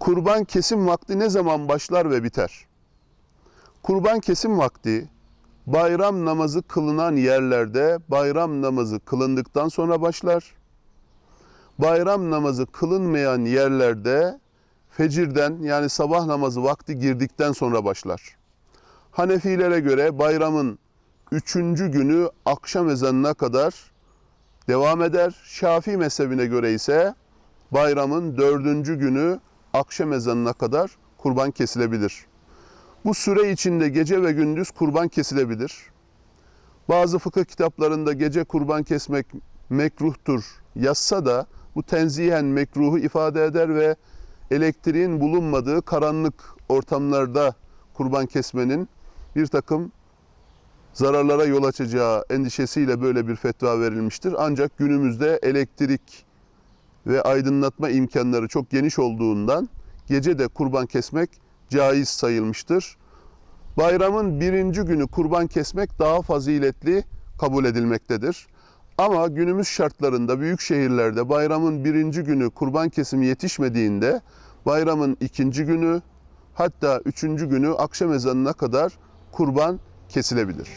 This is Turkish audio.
Kurban kesim vakti ne zaman başlar ve biter? Kurban kesim vakti bayram namazı kılınan yerlerde bayram namazı kılındıktan sonra başlar. Bayram namazı kılınmayan yerlerde fecirden yani sabah namazı vakti girdikten sonra başlar. Hanefilere göre bayramın üçüncü günü akşam ezanına kadar devam eder. Şafii mezhebine göre ise bayramın dördüncü günü akşam ezanına kadar kurban kesilebilir. Bu süre içinde gece ve gündüz kurban kesilebilir. Bazı fıkıh kitaplarında gece kurban kesmek mekruhtur yazsa da bu tenzihen mekruhu ifade eder ve elektriğin bulunmadığı karanlık ortamlarda kurban kesmenin bir takım zararlara yol açacağı endişesiyle böyle bir fetva verilmiştir. Ancak günümüzde elektrik ve aydınlatma imkanları çok geniş olduğundan gece de kurban kesmek caiz sayılmıştır. Bayramın birinci günü kurban kesmek daha faziletli kabul edilmektedir. Ama günümüz şartlarında büyük şehirlerde bayramın birinci günü kurban kesimi yetişmediğinde bayramın ikinci günü hatta üçüncü günü akşam ezanına kadar kurban kesilebilir.